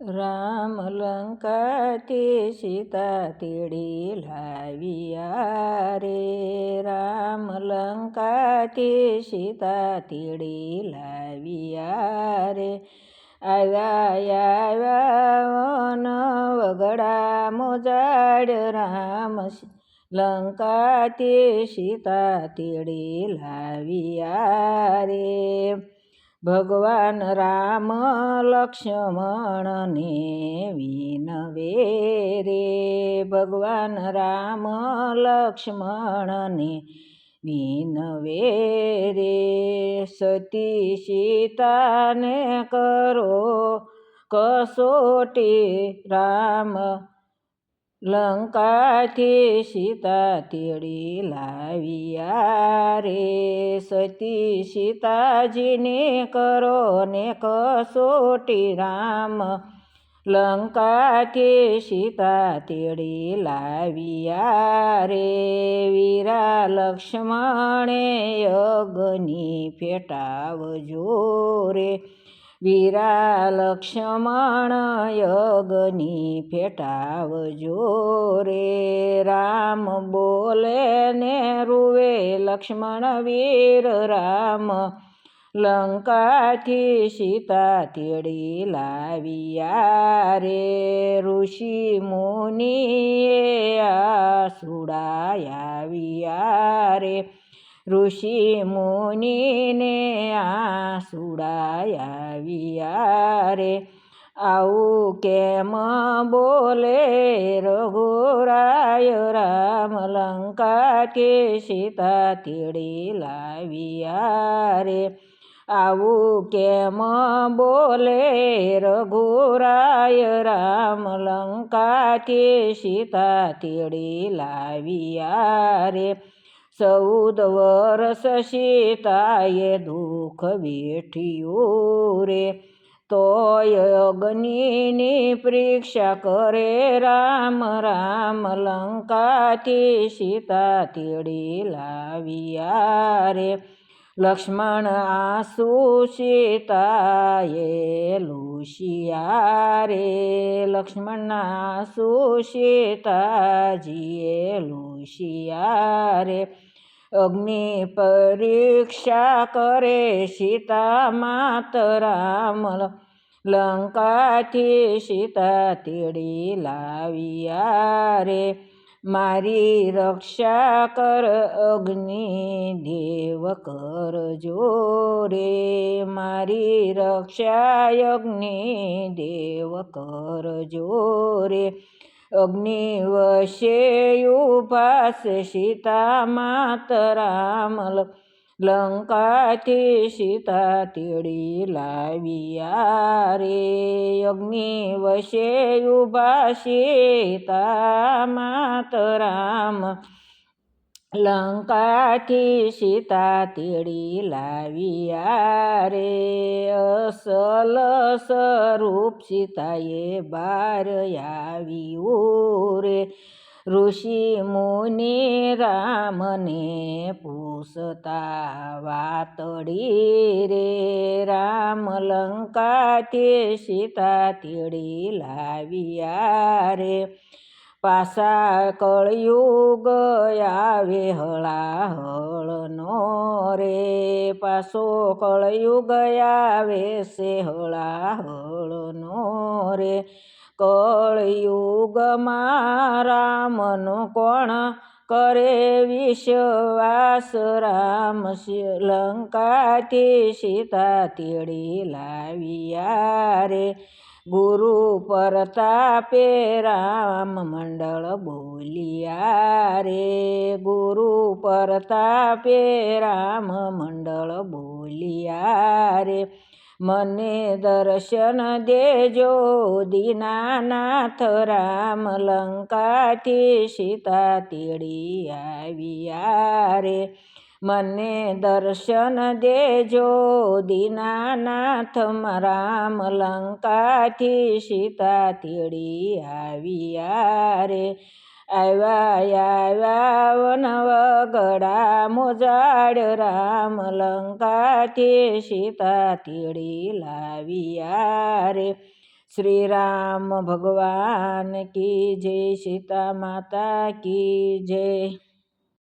રામ લંકાથી સીતા તેડી લાવ્યા રે રામ લંકાથી સીતા તેડી લાવ્યા રે આવ્યા આવ્યા વન વગડા મોજાડ રામ લંકાથી સીતા તેડી લાવ્યા રે ભગવાન રામ લક્ષ્મણને વિનવે રે. ભગવાન રામ લક્ષ્મણને વિનવે રે. સતી સીતાને કરો કસોટી રામ લંકાથી સીતા તેડી લાવ્યા રે. સતી સીતાજીને કરો ને કસોટી રામ લંકાથી સીતા તેડી લાવ્યા રે. વીરા લક્ષ્મણે યજ્ઞની ફેટાવજો રે. વીરા લક્ષ્મણ યજ્ઞની ફેટાવજો રે. રામ બોલે ને રૂવે લક્ષ્મણ વીર, રામ લંકાથી સીતા તેડી લાવ્યા રે. ઋષિ મુનિએ સુડાયા રે. ઋષિ મુનિને આસુડાયા રે આવું કેમ બોલે રઘુરાય? રામ લંકા કે સીતા તેડી લાવ્યા રે આવું કેમ બોલે રઘુરાય? રામ લંકાથી સીતા તેડી લાવ્યા રે ચૌદ વર્ષ સીતાએ દુઃખ વેઠ્યું રે. તોય અગ્નિની પરીક્ષા કરે રામ રામ લંકાથી સીતા તેડી લાવ્યા રે. લક્ષ્મણ આંસુ સીતાએ લુશિયા રે. લક્ષ્મણ આંસુ સીતાજીએ લુશિયા રે. અગ્નિ પરીક્ષા કરે સીતા માત રામ લંકાથી સીતા તેડી લાવ્યા રે. મારી રક્ષા કર અગ્નિ દેવ કરજો રે. મારી રક્ષા અગ્નિ દેવ કરજો રે. અગ્નિ વશે ઉપાસ સીતા માત રામ લંકાથી સીતા તેડી લાવ્યા રે અગ્નિ વશે ઊભા સીતા માત રામ લંકાથી સીતા તેડી લાવ્યા રે. અસલ સ્વરૂપ સીતાએ બાર આવ્યું રે. ઋષિ મુનિ રામને પૂછતા વાતડી રે. રામ લંકાથી સીતા તેડી લાવ્યા રે. પાસા કળિયુગ આવે હળાહળનો રે. પાસો કળિયુગ આવે છે હળાહળનો રે. કળિયુગમાં રામનો કોણ કરે વિશ્વાસ? રામ લંકાથી સીતા તેડી લાવ્યા રે. ગુરુ પરતાપે રામ મંડળ બોલિયા રે. ગુરુ પરતાપે રામ મંડળ બોલિયા રે. મને દર્શન દેજો દીનાનાથ રામ લંકાથી સીતા તેડી આવ્યા રે. મને દર્શન દેજો, દીનાનાથ રામ લંકાથી સીતા તેડી આવ્યા રે. આવ્યા આવ્યા વનવગડા મોજાડ રામ લંકાથી સીતા તેડી લાવ્યા રે. શ્રી રામ ભગવાન કી જય, સીતા માતા કી જય.